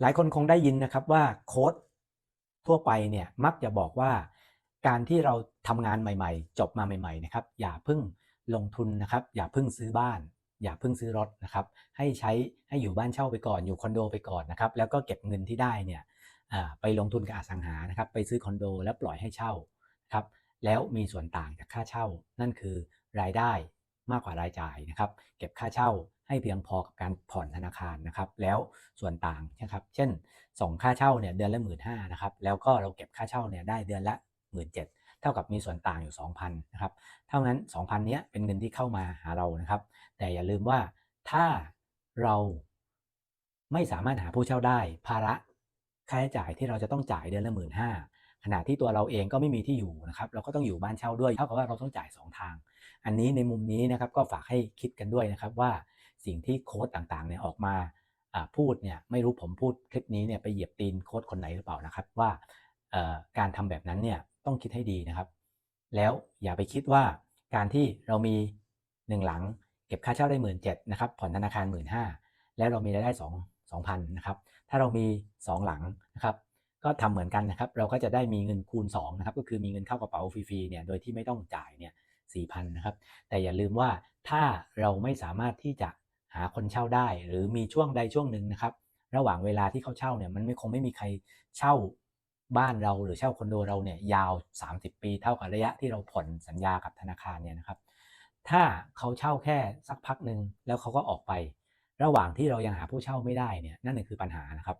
หลายคนคงได้ยินนะครับว่าโค้ดทั่วไปเนี่ยมักจะบอกว่าการที่เราทำงานใหม่ ๆ จบมาใหม่ๆนะครับอย่าเพิ่งลงทุนนะครับ อย่าเพิ่งซื้อบ้าน อย่าเพิ่งซื้อรถนะครับ ให้ใช้ให้อยู่บ้านเช่าไปก่อนอยู่คอนโดไปก่อนนะครับ แล้วก็เก็บเงินที่ได้เนี่ยไปลงทุนกับอสังหานะครับ ไปซื้อคอนโดแล้วปล่อยให้เช่าครับแล้วมีส่วนต่างจากค่าเช่า นั่นคือรายได้ มากกว่ารายจ่ายนะครับ เก็บค่าเช่าให้เพียงพอกับการผ่อนธนาคารนะครับ แล้วส่วนต่างนะครับ เช่น ส่งค่าเช่าเนี่ยเดือนละหมื่นห้านะครับ แล้วก็เราเก็บค่าเช่าเนี่ยได้เดือนละหมื่นเจ็ดเท่ากับมีส่วนต่างอยู่ 2,000นะครับเท่านั้น 2,000เนี้ยเป็นเงินที่เข้ามาหาเรานะครับ แต่อย่าลืมว่าถ้าเราไม่สามารถหาผู้เช่าได้ ภาระค่าใช้จ่ายที่เราจะต้องจ่ายเดือนละหมื่นห้า ขณะที่ตัวเราเองก็ไม่มีที่อยู่นะครับเราก็ต้องอยู่บ้านเช่าด้วยเท่ากับว่าเราต้องจ่าย 2 ทาง อันนี้ในมุมนี้นะครับก็ฝากให้คิดกันด้วยนะครับว่าสิ่งที่โค้ดต่างๆเนี่ยออกมาพูดเนี่ยไม่รู้ผมพูดคลิปนี้เนี่ยไปเหยียบตีนโค้ดคนไหนหรือเปล่านะครับว่าการทำแบบนั้นเนี่ยต้องคิดให้ดีนะครับ แล้วอย่าไปคิดว่าการที่เรามีหนึ่งหลัง เก็บค่าเช่าได้หมื่นเจ็ดนะครับผ่อนธนาคารหมื่นห้าแล้วเรามีรายได้สองสองพันนะครับถ้าเรามีสองหลังนะครับ ก็ทำเหมือนกันนะครับ เราก็จะได้มีเงินคูณ2นะครับ ก็คือมีเงินเข้ากระเป๋าฟรีๆเนี่ย โดยที่ไม่ต้องจ่ายเนี่ยสี่พันนะครับ แต่อย่าลืมว่าถ้าเราไม่สามารถที่จะหาคนเช่าได้ หรือมีช่วงใดช่วงหนึ่งนะครับ ระหว่างเวลาที่เขาเช่าเนี่ยมันไม่คงไม่มีใครเช่าบ้านเราหรือเช่าคอนโดเราเนี่ยยาว 30 ปีเท่ากับระยะที่เราผ่อนสัญญากับธนาคารเนี่ยนะครับ ถ้าเขาเช่าแค่สักพักหนึ่งแล้วเขาก็ออกไป ระหว่างที่เรายังหาผู้เช่าไม่ได้เนี่ยนั่นคือปัญหานะครับ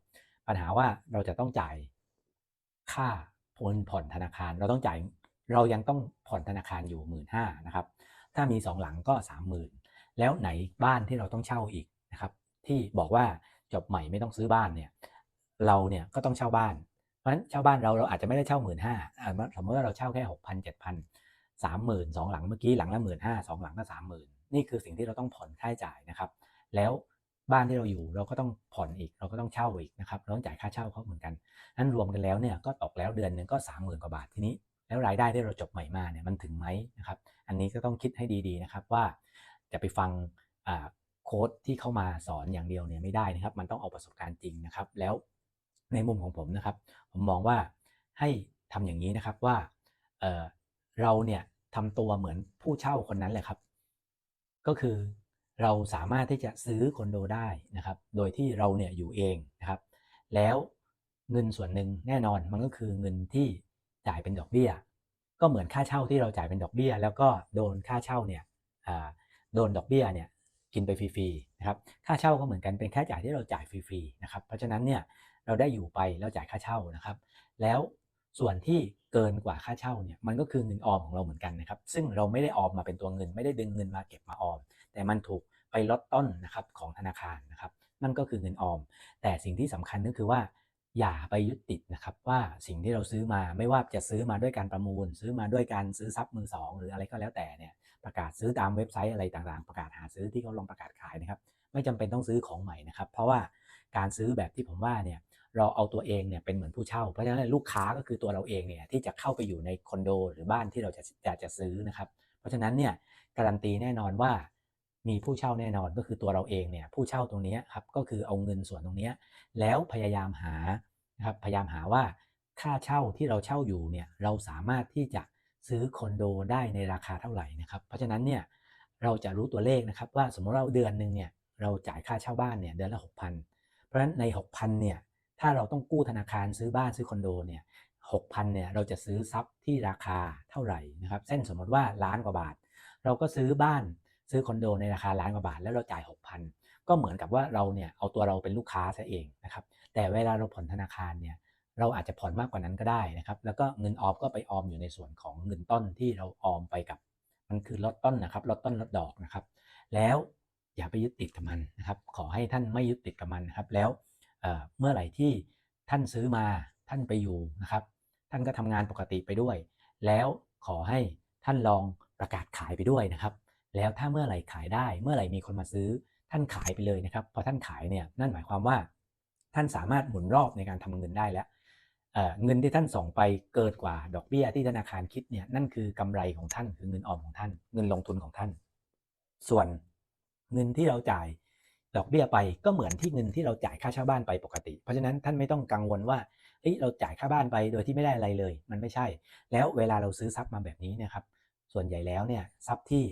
ปัญหาว่าเราจะต้องจ่ายค่าผ่อนผ่อนธนาคาร เราต้องจ่ายเรายังต้องผ่อนธนาคารอยู่หมื่นห้านะครับ ถ้ามีสองหลังก็สามหมื่นแล้วไหนบ้านที่เราต้องเช่าอีกนะครับ ที่บอกว่าจบใหม่ไม่ต้องซื้อบ้านเนี่ยเราเนี่ยก็ต้องเช่าบ้าน เพราะฉะนั้นเช่าบ้านเราเราอาจจะไม่ได้เช่าหมื่นห้าสมมติว่าเราเช่าแค่หกพันเจ็ดพันสามหมื่นสองหลังเมื่อกี้หลังละหมื่นห้าสองหลังก็สามหมื่นนี่คือสิ่งที่เราต้องผ่อนค่าใช้จ่ายนะครับ แล้ว บ้านที่เราอยู่เราก็ต้องผ่อนอีก เราก็ต้องเช่าอีกนะครับเราต้องจ่ายค่าเช่าเขาเหมือนกันนั้นรวมกันแล้วเนี่ยก็ตกแล้วเดือนหนึ่งก็สามหมื่นกว่าบาททีนี้ แล้วรายได้ที่เราจบใหม่มาเนี่ยมันถึงไหมนะครับ อันนี้ก็ต้องคิดให้ดีๆนะครับว่าจะไปฟังโค้ดที่เข้ามาสอนอย่างเดียวเนี่ยไม่ได้นะครับ มันต้องเอาประสบการณ์จริงนะครับ แล้วในมุมของผมนะครับ ผมมองว่าให้ทำอย่างนี้นะครับว่าเเราเนี่ยทำตัวเหมือนผู้เช่าคนนั้นแหละครับ ก็คือ เราสามารถที่จะซื้อคอนโดได้นะครับ โดยที่เราเนี่ยอยู่เองนะครับ แล้วเงินส่วนหนึ่งแน่นอนมันก็คือเงินที่จ่ายเป็นดอกเบี้ย ก็เหมือนค่าเช่าที่เราจ่ายเป็นดอกเบี้ย แล้วก็โดนค่าเช่าเนี่ยโดนดอกเบี้ยเนี่ยกินไปฟรีๆนะครับ ค่าเช่าก็เหมือนกันเป็นค่าจ่ายที่เราจ่ายฟรีๆนะครับ เพราะฉะนั้นเนี่ยเราได้อยู่ไปแล้วจ่ายค่าเช่านะครับ แล้ว ส่วนที่เกินกว่าค่าเช่าเนี่ยมันก็คือเงินออมของเราเหมือนกันนะครับ ซึ่งเราไม่ได้ออมมาเป็นตัวเงิน ไม่ได้ดึงเงินมาเก็บมาออม แต่มันถูกไปลดต้นนะครับของธนาคารนะครับนั่นก็คือเงินออม แต่สิ่งที่สำคัญก็คือว่าอย่าไปยึดติดนะครับว่าสิ่งที่เราซื้อมาไม่ว่าจะซื้อมาด้วยการประมูล ซื้อมาด้วยการซื้อทรัพย์มือสองหรืออะไรก็แล้วแต่เนี่ยประกาศซื้อตามเว็บไซต์อะไรต่างๆ ประกาศหาซื้อที่เขาลงประกาศขายนะครับ ไม่จำเป็นต้องซื้อของใหม่นะครับ เพราะว่าการซื้อแบบที่ผมว่าเนี่ย เราเอาตัวเองเนี่ยเป็นเหมือนผู้เช่า เพราะฉะนั้นลูกค้าก็คือตัวเราเองเนี่ยที่จะเข้าไปอยู่ในคอนโดหรือบ้านที่เราจะอยากจะซื้อนะครับ เพราะฉะนั้นเนี่ยการันตีแน่นอนว่ามีผู้เช่าแน่นอนก็คือตัวเราเองเนี่ยผู้เช่าตรงนี้ครับก็คือเอาเงินส่วนตรงนี้แล้วพยายามหานะครับพยายามหาว่าค่าเช่าที่เราเช่าอยู่เนี่ยเราสามารถที่จะซื้อคอนโดได้ในราคาเท่าไหร่นะครับเพราะฉะนั้นเนี่ยเราจะรู้ตัวเลขนะครับว่าสมมติเราเดือนหนึ่งเนี่ยเราจ่ายค่าเช่าบ้านเนี่ยเดือนละ 6,000 เพราะฉะนั้นใน 6,000เนี่ย ถ้าเราต้องกู้ธนาคารซื้อบ้านซื้อคอนโดเนี่ยหกพันเนี่ยเราจะซื้อทรัพย์ที่ราคาเท่าไหร่นะครับเช่นสมมติว่าล้านกว่าบาท เราก็ซื้อบ้านซื้อคอนโดในราคาล้านกว่าบาท แล้วเราจ่าย6,000ก็เหมือนกับว่าเราเนี่ยเอาตัวเราเป็นลูกค้าซะเองนะครับแต่เวลาเราผ่อนธนาคารเนี่ยเราอาจจะผ่อนมากกว่านั้นก็ได้นะครับ แล้วก็เงินออมก็ไปออมอยู่ในส่วนของเงินต้นที่เราออมไปกับ มันคือลดต้นนะครับลดต้นลดดอกนะครับ แล้วอย่าไปยึดติดกับมันนะครับ ขอให้ท่านไม่ยึดติดกับมันนะครับ แล้ว เมื่อไหร่ที่ท่านซื้อมาท่านไปอยู่นะครับ ท่านก็ทำงานปกติไปด้วย แล้วขอให้ท่านลองประกาศขายไปด้วยนะครับ แล้วถ้าเมื่อไหร่ขายได้ เมื่อไหร่มีคนมาซื้อ ท่านขายไปเลยนะครับ พอท่านขายเนี่ยนั่นหมายความว่า ท่านสามารถหมุนรอบในการทำเงินได้แล้วเงินที่ท่านส่งไปเกิดกว่าดอกเบี้ยที่ธนาคารคิดเนี่ยนั่นคือกำไรของท่านคือเงินออมของท่าน เงินลงทุนของท่าน ส่วนเงินที่เราจ่าย ดอกเบี้ยไปก็เหมือนที่เงินที่เราจ่ายค่าเช่าบ้านไปปกติ เพราะฉะนั้นท่านไม่ต้องกังวลว่าเฮ้ยเราจ่ายค่าบ้านไปโดยที่ไม่ได้อะไรเลย มันไม่ใช่ แล้วเวลาเราซื้อทรัพย์มาแบบนี้นะครับ ส่วนใหญ่แล้วเนี่ยทรัพย์ที่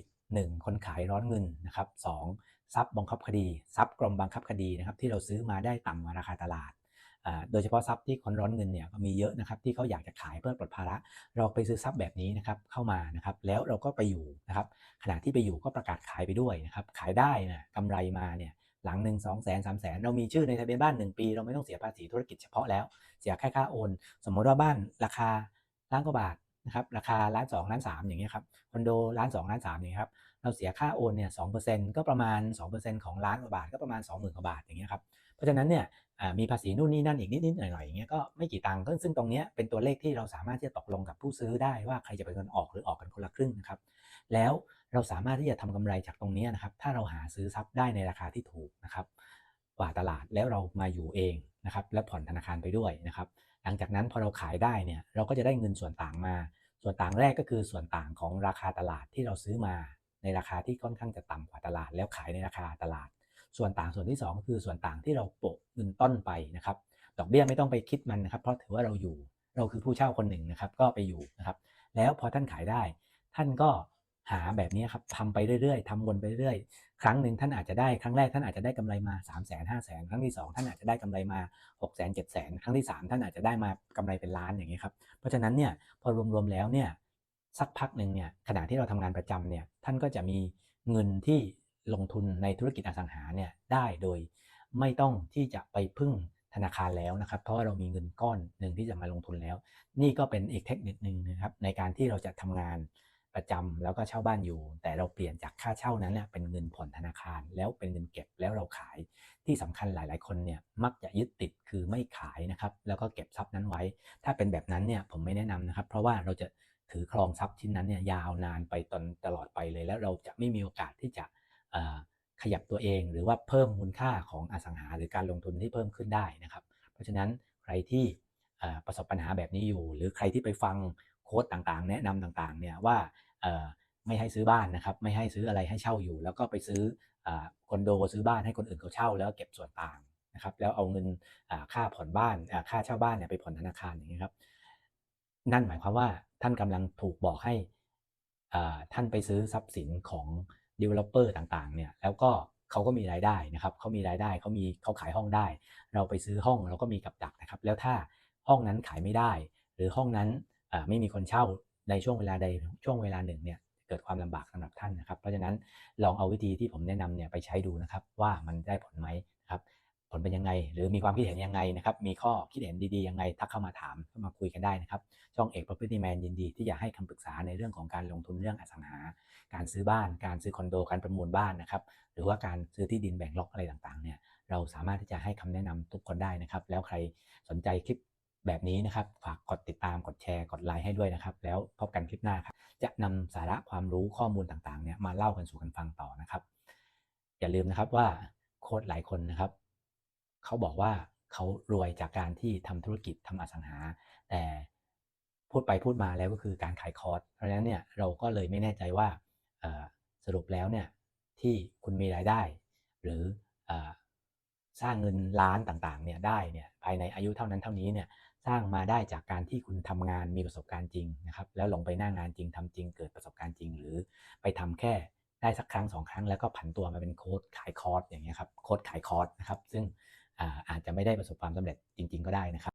1 คนขายร้อนเงินนะครับสองทรัพย์บังคับคดี ทรัพย์กรมบังคับคดีนะครับที่เราซื้อมาได้ต่ำกว่าราคาตลาดโดยเฉพาะทรัพย์ที่คนร้อนเงินเนี่ยก็มีเยอะนะครับที่เขาอยากจะขายเพื่อปลดภาระ เราไปซื้อทรัพย์แบบนี้นะครับเข้ามานะครับแล้วเราก็ไปอยู่นะครับขณะที่ไปอยู่ก็ประกาศขายไปด้วยนะครับขายได้นะกำไรมาเนี่ย หลังหนึ่งสองแสนสามแสนเรามีชื่อในทะเบียนบ้าน 1 ปี เราไม่ต้องเสียภาษีธุรกิจเฉพาะแล้ว เสียแค่ค่าโอน สมมติว่าบ้านราคาล้านกว่าบาทนะครับราคาล้านสองล้านสามอย่างเงี้ยครับคอนโดล้านสองล้านสามอย่างเงี้ยครับเราเสียค่าโอนเนี่ยสองเปอร์เซ็นต์ก็ประมาณสองเปอร์เซ็นต์ของล้านกว่าบาทก็ประมาณสองหมื่นกว่าบาทอย่างเงี้ยครับเพราะฉะนั้นเนี่ยมีภาษีนู่นนี่นั่นอีกนิดนิดหน่อยหน่อยอย่างเงี้ยก็ไม่กี่ตังค์ซึ่งตรงเนี้ยเป็นตัวเลขที่เราสามารถที่จะตกลงกับผู้ซื้อได้ว่าใครจะเป็นคนออกหรือออกกันคนละครึ่งนะครับแล้ว เราสามารถที่จะทำกำไรจากตรงนี้นะครับ ถ้าเราหาซื้อทรัพย์ได้ในราคาที่ถูกนะครับ กว่าตลาดแล้วเรามาอยู่เองนะครับ และผ่อนธนาคารไปด้วยนะครับ หลังจากนั้นพอเราขายได้เนี่ยเราก็จะได้เงินส่วนต่างมา ส่วนต่างแรกก็คือส่วนต่างของราคาตลาดที่เราซื้อมาในราคาที่ค่อนข้างจะต่ำกว่าตลาด แล้วขายในราคาตลาด ส่วนต่างส่วนที่ 2 คือส่วนต่างที่เราโปะเงินต้นไปนะครับ ดอกเบี้ยไม่ต้องไปคิดมันนะครับ เพราะถือว่าเราอยู่ เราคือผู้เช่าคนหนึ่งนะครับ ก็ไปอยู่นะครับ แล้วพอท่านขายได้ ท่านก็ หาแบบนี้ครับทำไปเรื่อยๆทำวนไปเรื่อยๆ ครั้งหนึ่งท่านอาจจะได้ครั้งแรกท่านอาจจะได้กำไรมา3 0 0 0 0 0 5 0 0 0 0ครั้งที่ 2 ท่านอาจจะได้กำไรมา6 0 0 0 0 7 0 0 0ครั้งที่ 3 ท่านอาจจะได้มากำไรเป็นล้านอย่างเงี้ครับเพราะฉะนั้นเนี่ยพอรวมๆแล้วเนี่ยสักพักหนึ่งเนี่ยขณะที่เราทำงานประจำเนี่ยท่านก็จะมีเงินที่ลงทุนในธุรกิจอสังหาเนี่ยได้โดยไม่ต้องที่จะไปพึ่งธนาคารแล้วนะครับ เพราะว่าเรามีเงินก้อนหนึ่งที่จะมาลงทุนแล้ว นี่ก็เป็นอีกเทคนิคหนึ่งนะครับในการที่เราจะทำงาน ประจำแล้วก็เช่าบ้านอยู่ แต่เราเปลี่ยนจากค่าเช่านั้นเนี่ยเป็นเงินผ่อนธนาคาร แล้วเป็นเงินเก็บแล้วเราขาย ที่สำคัญหลายๆ คนเนี่ยมักจะยึดติดคือไม่ขายนะครับ แล้วก็เก็บทรัพย์นั้นไว้ ถ้าเป็นแบบนั้นเนี่ยผมไม่แนะนำนะครับ เพราะว่าเราจะถือครองทรัพย์ชิ้นนั้นเนี่ยยาวนานไปตนตลอดไปเลย แล้วเราจะไม่มีโอกาสที่จะขยับตัวเอง หรือว่าเพิ่มมูลค่าของอสังหาหรือการลงทุนที่เพิ่มขึ้นได้นะครับ เพราะฉะนั้นใครที่ประสบปัญหาแบบนี้อยู่ หรือใครที่ไปฟังโค้ดต่างๆ แนะนำต่างๆเนี่ยว่า ไม่ให้ซื้อบ้านนะครับ ไม่ให้ซื้ออะไรให้เช่าอยู่ แล้วก็ไปซื้อคอนโดซื้อบ้านให้คนอื่นเขาเช่า แล้วเก็บส่วนต่างนะครับ แล้วเอาเงินค่าผ่อนบ้านค่าเช่าบ้านเนี่ยไปผ่อนธนาคารอย่างนี้ครับ นั่นหมายความว่าท่านกำลังถูกบอกให้ท่านไปซื้อทรัพย์สินของ developer ต่างๆ เนี่ยแล้วก็เขาก็มีรายได้นะครับเขามีรายได้เขามีเขาขายห้องได้ เราไปซื้อห้องเราก็มีกับดักนะครับ แล้วถ้าห้องนั้นขายไม่ได้ หรือห้องนั้นไม่มีคนเช่า ในช่วงเวลาใดช่วงเวลาหนึ่งเนี่ยเกิดความลำบากสำหรับท่านนะครับ เพราะฉะนั้นลองเอาวิธีที่ผมแนะนำเนี่ยไปใช้ดูนะครับ ว่ามันได้ผลไหมครับผลเป็นยังไง หรือมีความคิดเห็นยังไงนะครับ มีข้อคิดเห็นดีๆยังไง ทักเข้ามาถามเข้ามาคุยกันได้นะครับ ช่องเอก Property Man ยินดี ที่จะให้คำปรึกษาในเรื่องของการลงทุนเรื่องอสังหา การซื้อบ้าน การซื้อคอนโด การประมูลบ้านนะครับ หรือว่าการซื้อที่ดินแบ่งล็อกอะไรต่างๆ เนี่ย เราสามารถที่จะให้คำแนะนำทุกคนได้นะครับ แล้วใครสนใจคลิป แบบนี้นะครับ ฝากกดติดตามกดแชร์กดไลค์ให้ด้วยนะครับ แล้วพบกันคลิปหน้าครับ จะนำสาระความรู้ข้อมูลต่างๆเนี่ยมาเล่ากันสู่กันฟังต่อนะครับ อย่าลืมนะครับว่าโค้ดหลายคนนะครับ เขาบอกว่าเขารวยจากการที่ทำธุรกิจทำอสังหา แต่พูดไปพูดมาแล้วก็คือการขายคอร์สเพราะฉะนั้นเนี่ยเราก็เลยไม่แน่ใจว่าสรุปแล้วเนี่ยที่คุณมีรายได้ หรือสร้างเงินล้านต่างๆเนี่ยได้เนี่ยายในอายุเท่านั้นเท่านี้เนี่ยสร้างมาได้จากการที่คุณทำงานมีประสบการณ์จริงนะครับแล้วลงไปหน้างานจริงทำจริง เกิดประสบการณ์จริง หรือไปทำแค่ได้สักครั้งสองครั้งแล้วก็ผันตัวมาเป็นโค้ดขายคอร์สอย่างเงี้ยครับโค้ดขายคอร์สนะครับซึ่งอาจจะไม่ได้ประสบความสำเร็จจริง ๆ ก็ได้นะครับ